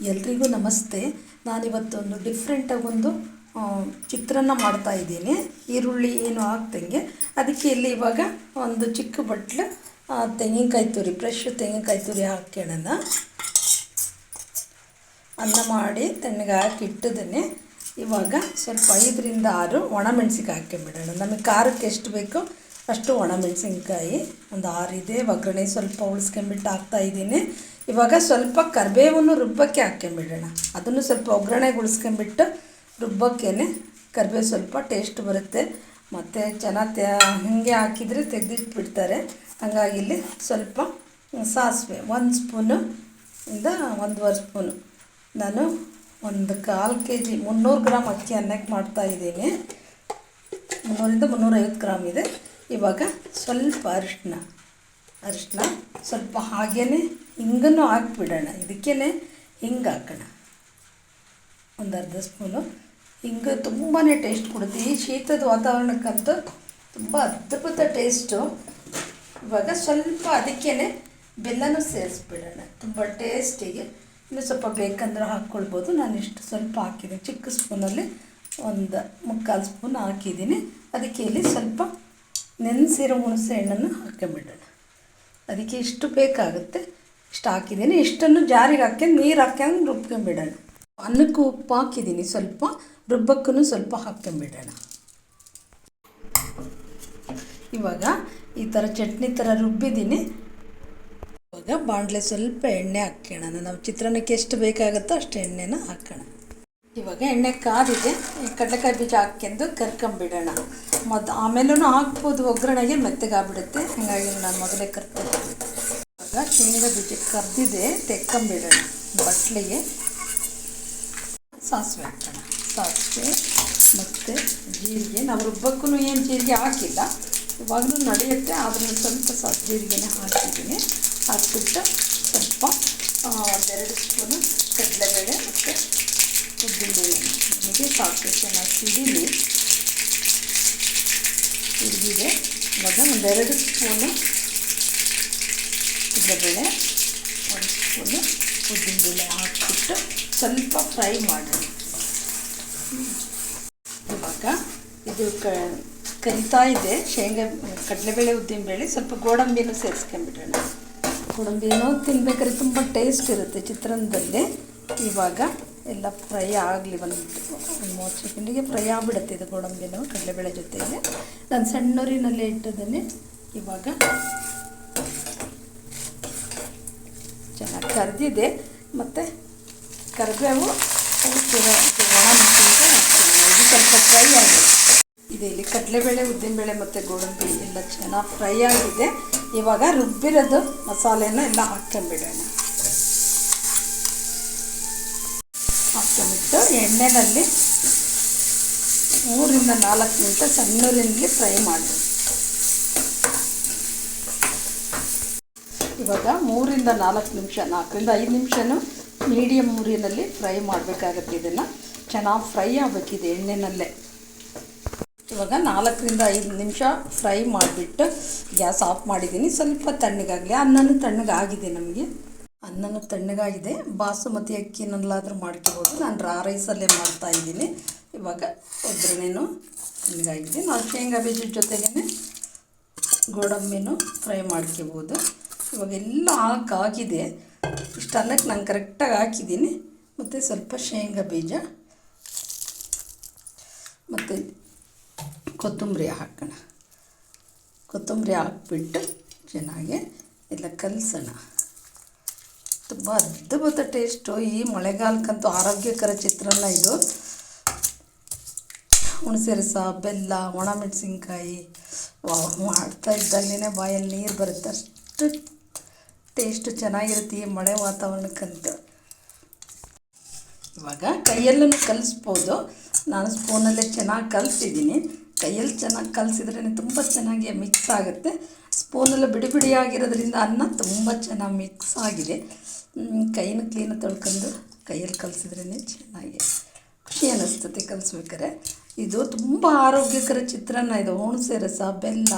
ಎಲ್ರಿಗೂ ನಮಸ್ತೆ. ನಾನಿವತ್ತೊಂದು ಡಿಫ್ರೆಂಟಾಗಿ ಒಂದು ಚಿತ್ರಾನ್ನ ಮಾಡ್ತಾ ಇದ್ದೀನಿ. ಈರುಳ್ಳಿ ಏನು ಹಾಕ್ದಂಗೆ ಅದಕ್ಕೆ ಇಲ್ಲಿ ಇವಾಗ ಒಂದು ಚಿಕ್ಕ ಬಟ್ಲು ತೆಂಗಿನಕಾಯಿ ತುರಿ ಫ್ರೆಶ್ ತೆಂಗಿನಕಾಯಿ ತುರಿ ಹಾಕ್ಕೊಳ್ಳೋಣ ಅನ್ನ ಮಾಡಿ ತಣ್ಣಗೆ ಹಾಕಿ ಇಟ್ಟಿದ್ದೇನೆ. ಇವಾಗ ಸ್ವಲ್ಪ ಐದರಿಂದ ಆರು ಒಣಮೆಣ್ಸಿನ್ಕಾಯಿ ಹಾಕ್ಕೊಂಬಿಡೋಣ ನಮಗೆ ಖಾರಕ್ಕೆ ಎಷ್ಟು ಬೇಕೋ ಅಷ್ಟು ಒಣಮೆಣಸಿನ್ಕಾಯಿ. ಒಂದು ಆರಿದೆ. ಒಗ್ಗರಣೆ ಸ್ವಲ್ಪ ಉಳಿಸ್ಕೊಂಬಿಟ್ಟು ಹಾಕ್ತಾ ಇದ್ದೀನಿ. ಇವಾಗ ಸ್ವಲ್ಪ ಕರಿಬೇವನ್ನು ರುಬ್ಬಕ್ಕೆ ಹಾಕ್ಕೊಂಬಿಡೋಣ ಅದನ್ನು ಸ್ವಲ್ಪ ಒಗ್ಗರಣೆಗೆ ಉಳಿಸ್ಕೊಂಬಿಟ್ಟು ರುಬ್ಬಕ್ಕೇನೆ ಕರಿಬೇವು ಸ್ವಲ್ಪ ಟೇಸ್ಟ್ ಬರುತ್ತೆ. ಮತ್ತು ಚೆನ್ನಾಗಿ ಹಿಂಗೆ ಹಾಕಿದರೆ ತೆಗೆದಿಟ್ಬಿಡ್ತಾರೆ. ಹಾಗಾಗಿ ಇಲ್ಲಿ ಸ್ವಲ್ಪ ಸಾಸಿವೆ ಒಂದು ಸ್ಪೂನು ಇಂದ ಒಂದೂವರೆ ಸ್ಪೂನು. ನಾನು ಒಂದು ಕಾಲು ಕೆ ಜಿ ಮುನ್ನೂರು ಗ್ರಾಮ್ ಅಕ್ಕಿ ಅನ್ನಕ್ಕೆ ಮಾಡ್ತಾ ಇದ್ದೀನಿ. ಮುನ್ನೂರಿಂದ ಮುನ್ನೂರೈವತ್ತು ಗ್ರಾಮ್ ಇದೆ. ಇವಾಗ ಸ್ವಲ್ಪ ಅರಿಶಿನ ಅರಿಶಿನ ಸ್ವಲ್ಪ ಹಾಗೇ ಹಿಂಗನ್ನು ಹಾಕ್ಬಿಡೋಣ. ಇದಕ್ಕೇ ಹಿಂಗೆ ಹಾಕೋಣ. ಒಂದು ಅರ್ಧ ಸ್ಪೂನು. ಹಿಂಗೆ ತುಂಬಾ ಟೇಸ್ಟ್ ಕೊಡುತ್ತೆ. ಈ ಶೀತದ ವಾತಾವರಣಕ್ಕಂತೂ ತುಂಬ ಅದ್ಭುತ ಟೇಸ್ಟು ಇವಾಗ ಸ್ವಲ್ಪ ಅದಕ್ಕೇ ಬೆಲ್ಲನೂ ಸೇರಿಸ್ಬಿಡೋಣ. ತುಂಬ ಟೇಸ್ಟಿಗೆ ಇನ್ನು ಸ್ವಲ್ಪ ಬೇಕಂದ್ರೆ ಹಾಕ್ಕೊಳ್ಬೋದು. ನಾನು ಇಷ್ಟು ಸ್ವಲ್ಪ ಹಾಕಿದ್ದೀನಿ ಚಿಕ್ಕ ಸ್ಪೂನಲ್ಲಿ ಒಂದು ಮುಕ್ಕಾಲು ಸ್ಪೂನ್ ಹಾಕಿದ್ದೀನಿ. ಅದಕ್ಕೆ ಇಲ್ಲಿ ಸ್ವಲ್ಪ ನೆನೆಸಿರೋ ಹುಣಸೆ ಹಣ್ಣನ್ನು ಹಾಕೊಂಬಿಡೋಣ ಅದಕ್ಕೆ ಇಷ್ಟು ಬೇಕಾಗುತ್ತೆ. ಇಷ್ಟು ಹಾಕಿದ್ದೀನಿ. ಇಷ್ಟನ್ನು ಜಾರಿಗೆ ಹಾಕ್ಯಂಗೆ ನೀರು ಹಾಕ್ಯಂಗೆ ರುಬ್ಕೊಂಬಿಡೋಣ. ಅನ್ನಕ್ಕೂ ಉಪ್ಪು ಹಾಕಿದ್ದೀನಿ ಸ್ವಲ್ಪ. ರುಬ್ಬಕ್ಕೂ ಸ್ವಲ್ಪ ಹಾಕ್ಕೊಂಬಿಡೋಣ. ಇವಾಗ ಈ ಥರ ಚಟ್ನಿ ಥರ ರುಬ್ಬಿದ್ದೀನಿ. ಇವಾಗ ಬಾಣಲೆ ಸ್ವಲ್ಪ ಎಣ್ಣೆ ಹಾಕ್ಕೊಳ್ಳೋಣ. ನಾವು ಚಿತ್ರಾನ್ನಕ್ಕೆ ಎಷ್ಟು ಬೇಕಾಗುತ್ತೋ ಅಷ್ಟು ಎಣ್ಣೆನ ಹಾಕೋಣ. ಇವಾಗ ಎಣ್ಣೆ ಕಾದಿದೆ ಕಡಲೆಕಾಯಿ ಬೀಜ ಹಾಕ್ಕೊಂಡು ಕರ್ಕೊಂಬಿಡೋಣ. ಮತ್ತು ಆಮೇಲೂ ಹಾಕ್ಬೋದು, ಒಗ್ಗರಣೆಗೆ ಮೆತ್ತಗಾಗ್ಬಿಡುತ್ತೆ. ಹಾಗಾಗಿ ನಾನು ಮೊದಲೇ ಕರ್ಕೊಂಡು ಇವಾಗ ಶೇಂಗಾ ಬೀಜ ಕರೆದಿದೆ, ತೆಕ್ಕೊಂಬಿಡೋಣ. ಬಟ್ಲಿಗೆ ಸಾಸಿವೆ ಹಾಕೋಣ. ಸಾಸಿವೆ ಮತ್ತು ಜೀರಿಗೆ. ನಾವು ರುಬ್ಬಕ್ಕೂ ಏನು ಜೀರಿಗೆ ಹಾಕಿಲ್ಲ. ಇವಾಗಲೂ ನಡೆಯುತ್ತೆ, ಆದ್ರೂ ಸ್ವಲ್ಪ ಸಾ ಜೀರಿಗೆನೇ ಹಾಕಿದ್ದೀನಿ. ಹಾಕ್ಬಿಟ್ಟು ಸ್ವಲ್ಪ ಒಂದೆರಡು ಸ್ಪೂನು ಕಡಲೆಬೇಳೆ ಮತ್ತು ಉದ್ದಿನಬೇಳೆ ನಮಗೆ ಸಾಕು ಚೆನ್ನಾಗಿ ಸಿಡಿಲಿ ಸಿಡಿದಿದೆ ಇವಾಗ ಒಂದೆರಡು ಸ್ಪೂನು ಕಡಲೆಬೇಳೆ ಒಂದು ಸ್ಪೂನು ಉದ್ದಿನಬೇಳೆ ಹಾಕಿಬಿಟ್ಟು ಸ್ವಲ್ಪ ಫ್ರೈ ಮಾಡೋಣ. ಇವಾಗ ಇದು ಕ ಕರಿತಾ ಇದೆ. ಶೇಂಗಾ, ಕಡಲೆಬೇಳೆ, ಉದ್ದಿನಬೇಳೆ ಸ್ವಲ್ಪ ಗೋಡಂಬಿನೂ ಸೇರಿಸ್ಕೊಂಬಿಡೋಣ ಗೋಡಂಬಿನೂ ತಿನ್ಬೇಕಾದ್ರೆ ತುಂಬ ಟೇಸ್ಟ್ ಇರುತ್ತೆ ಚಿತ್ರಾನ್ನದಲ್ಲಿ. ಇವಾಗ ಎಲ್ಲ ಫ್ರೈ ಆಗಲಿ ಒಂದು ಮೂವತ್ತು ಸೆಕೆಂಡಿಗೆ ಫ್ರೈ ಆಗಿಬಿಡುತ್ತೆ ಇದು ಗೋಡಂಬಿನೂ ಕಡಲೆಬೇಳೆ ಜೊತೆಗೆ. ನಾನು ಸಣ್ಣೂರಿನಲ್ಲೇ ಇಟ್ಟದನ್ನೇ ಇವಾಗ ಚೆನ್ನಾಗಿ ಕರೆದಿದೆ. ಮತ್ತು ಕರಿಬೇವು ಇದು ಸ್ವಲ್ಪ ಫ್ರೈ ಆಗಿದೆ. ಇದೆ ಇಲ್ಲಿ ಕಡಲೆಬೇಳೆ ಉದ್ದಿನಬೇಳೆ ಮತ್ತು ಗೋಡಂಬಿ ಎಲ್ಲ ಚೆನ್ನಾಗಿ ಫ್ರೈ ಆಗಿದೆ. ಇವಾಗ ರುಬ್ಬಿರೋದು ಮಸಾಲೆನ ಎಲ್ಲ ಹಾಕ್ಕೊಂಬಿಡೋಣ ಎಣ್ಣೆನಲ್ಲಿ ಮೂರಿಂದ ನಾಲ್ಕು ನಿಮಿಷ ಸಣ್ಣೂರಿನಲ್ಲಿ ಫ್ರೈ ಮಾಡಿ ಇವಾಗ ಮೂರಿಂದ ನಾಲ್ಕು ನಿಮಿಷ, ನಾಲ್ಕರಿಂದ ಐದು ನಿಮಿಷನೂ ಮೀಡಿಯಮ್ ಊರಿನಲ್ಲಿ ಫ್ರೈ ಮಾಡಬೇಕಾಗತ್ತೆ ಇದನ್ನು. ಚೆನ್ನಾಗಿ ಫ್ರೈ ಆಗಬೇಕಿದೆ ಎಣ್ಣೆನಲ್ಲೇ. ಇವಾಗ ನಾಲ್ಕರಿಂದ ಐದು ನಿಮಿಷ ಫ್ರೈ ಮಾಡಿಬಿಟ್ಟು ಗ್ಯಾಸ್ ಆಫ್ ಮಾಡಿದ್ದೀನಿ. ಸ್ವಲ್ಪ ತಣ್ಣಗಾಗಲಿ, ಅನ್ನನೂ ತಣ್ಣಗಾಗಿದೆ ನಮಗೆ. ಅನ್ನನೂ ತಣ್ಣಗಾಗಿದೆ. ಬಾಸುಮತಿ ಅಕ್ಕಿನಲ್ಲಾದರೂ ಮಾಡ್ಕೋಬೋದು. ನಾನು ರಾ ರೈಸಲ್ಲೇ ಮಾಡ್ತಾ ಇದ್ದೀನಿ. ಇವಾಗ ಒಗ್ಗರಣೆನೂ ತಣ್ಣಗಾಗಿದೆ. ನಾವು ಶೇಂಗಾ ಬೀಜದ ಜೊತೆಗೇ ಗೋಡಂಬಿನೂ ಫ್ರೈ ಮಾಡ್ಕೋಬೋದು. ಇವಾಗ ಎಲ್ಲ ಹಾಕಾಗಿದೆ ಇಷ್ಟು ಅನ್ನಕ್ಕೆ ನಾನು ಕರೆಕ್ಟಾಗಿ ಹಾಕಿದ್ದೀನಿ. ಮತ್ತು ಸ್ವಲ್ಪ ಶೇಂಗಾ ಬೀಜ. ಮತ್ತು ಕೊತ್ತಂಬರಿ ಹಾಕೋಣ. ಕೊತ್ತಂಬರಿ ಹಾಕ್ಬಿಟ್ಟು ಚೆನ್ನಾಗಿ ಎಲ್ಲ ಕಲಸೋಣ. ತುಂಬ ಅದ್ಭುತ ಟೇಸ್ಟು ಈ ಮಳೆಗಾಲಕ್ಕಂತೂ ಆರೋಗ್ಯಕರ ಚಿತ್ರಾನ್ನ ಇದು. ಹುಣಸೆ ರಸ ಬೆಲ್ಲ, ಒಣಮೆಣಸಿನ್ಕಾಯಿ. ಮೆಣಸಿನ್ಕಾಯಿ ಮಾಡ್ತಾ ಇದ್ದಾಗಲೇ ಬಾಯಲ್ಲಿ ನೀರು ಬರುತ್ತೆ. ಅಷ್ಟು ಟೇಸ್ಟು ಚೆನ್ನಾಗಿರುತ್ತೆ ಈ ಮಳೆ ವಾತಾವರಣಕ್ಕಂತೂ. ಇವಾಗ ಕೈಯಲ್ಲೂ ಕಲಿಸ್ಬೋದು. ನಾನು ಸ್ಪೂನಲ್ಲೇ ಚೆನ್ನಾಗಿ ಕಲಿಸಿದ್ದೀನಿ. ಕೈಯಲ್ಲಿ ಚೆನ್ನಾಗಿ ಕಲಸಿದ್ರೇ ತುಂಬ ಚೆನ್ನಾಗಿ ಮಿಕ್ಸ್ ಆಗುತ್ತೆ. ಸ್ಪೂನೆಲ್ಲ ಬಿಡಿ ಬಿಡಿಯಾಗಿರೋದ್ರಿಂದ ಅನ್ನ ತುಂಬ ಚೆನ್ನಾಗಿ ಮಿಕ್ಸ್ ಆಗಿದೆ. ಕೈನ ಕ್ಲೀನಾಗಿ ತೊಳ್ಕೊಂಡು ಕೈಯಲ್ಲಿ ಕಲಸಿದ್ರೇ ಚೆನ್ನಾಗಿ ಖುಷಿ ಅನ್ನಿಸ್ತದೆ ಕಲಿಸ್ಬೇಕಾರೆ ಇದು ತುಂಬ ಆರೋಗ್ಯಕರ ಚಿತ್ರಾನ್ನ ಇದು. ಹುಣಸೆ ರಸ, ಬೆಲ್ಲ,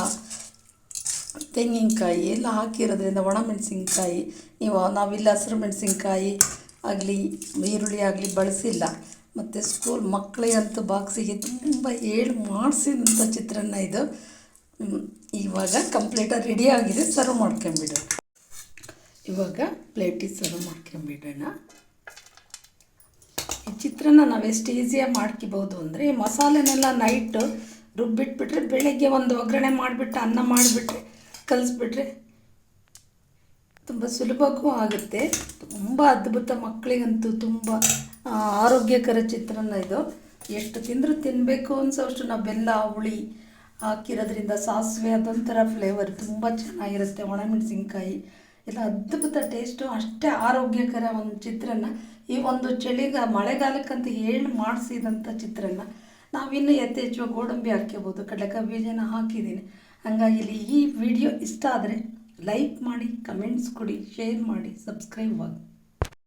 ತೆಂಗಿನಕಾಯಿ ಎಲ್ಲ ಹಾಕಿರೋದ್ರಿಂದ ಒಣಮೆಣಸಿನ್ಕಾಯಿ ನೀವು ನಾವಿಲ್ಲ ಹಸಿರು ಮೆಣಸಿನ್ಕಾಯಿ ಆಗಲಿ, ಈರುಳ್ಳಿ ಆಗಲಿ ಬಳಸಿಲ್ಲ. ಮತ್ತು ಸ್ಕೂಲ್ ಮಕ್ಕಳಿಗಂತೂ ಬಾಕ್ಸಿಗೆ ತುಂಬ ಹೇಳಿ ಮಾಡಿಸಿದಂಥ ಚಿತ್ರಾನ್ನ ಇದು. ಇವಾಗ ಕಂಪ್ಲೀಟಾಗಿ ರೆಡಿ ಆಗಿದೆ ಸರ್ವ್ ಮಾಡ್ಕೊಂಬಿಡು. ಇವಾಗ ಪ್ಲೇಟಿಗೆ ಸರ್ವ್ ಮಾಡ್ಕೊಂಬಿಡೋಣ. ಈ ಚಿತ್ರಾನ್ನ ನಾವು ಎಷ್ಟು ಈಸಿಯಾಗಿ ಮಾಡ್ಕೋಬೋದು ಅಂದರೆ, ಮಸಾಲೆನೆಲ್ಲ ನೈಟು ರುಬ್ಬಿಟ್ಬಿಟ್ರೆ ಬೆಳಗ್ಗೆ ಒಂದು ಒಗ್ಗರಣೆ ಮಾಡಿಬಿಟ್ಟು ಅನ್ನ ಮಾಡಿಬಿಟ್ರೆ ಕಲಿಸ್ಬಿಟ್ರೆ ತುಂಬ ಸುಲಭಕ್ಕೂ ಆಗುತ್ತೆ. ತುಂಬ ಅದ್ಭುತ ಮಕ್ಕಳಿಗಂತೂ ತುಂಬ ಆರೋಗ್ಯಕರ ಚಿತ್ರಾನ್ನ ಇದು. ಎಷ್ಟು ತಿಂದರೂ ತಿನ್ನಬೇಕು ಅನ್ಸೋಷ್ಟು ನಾವು ಬೆಲ್ಲ, ಹುಳಿ ಹಾಕಿರೋದ್ರಿಂದ ಸಾಸಿವೆ ಅದೊಂಥರ ಫ್ಲೇವರ್ ತುಂಬ ಚೆನ್ನಾಗಿರುತ್ತೆ. ಒಣಮೆಣಸಿನ್ಕಾಯಿ, ಎಲ್ಲ ಅದ್ಭುತ ಟೇಸ್ಟು ಅಷ್ಟೇ ಆರೋಗ್ಯಕರ ಒಂದು ಚಿತ್ರಾನ್ನ. ಈ ಒಂದು ಚಳಿಗ, ಮಳೆಗಾಲಕ್ಕಂತ ಹೇಳಿ ಮಾಡಿಸಿದಂಥ ಚಿತ್ರಾನ್ನ. ನಾವಿನ್ನು ಯಥೇಚ್ಛವಾಗಿ ಗೋಡಂಬಿ ಹಾಕ್ಕೋಬೋದು ಕಡಲೆಕಾಯಿ ಬೀಜನ ಹಾಕಿದ್ದೀನಿ. ಹಾಗಾಗಿ ಈ ವಿಡಿಯೋ ಇಷ್ಟ ಆದರೆ ಲೈಕ್ ಮಾಡಿ ಕಮೆಂಟ್ಸ್ ಕೊಡಿ ಶೇರ್ ಮಾಡಿ ಸಬ್ಸ್ಕ್ರೈಬ್ ಆಗಿ.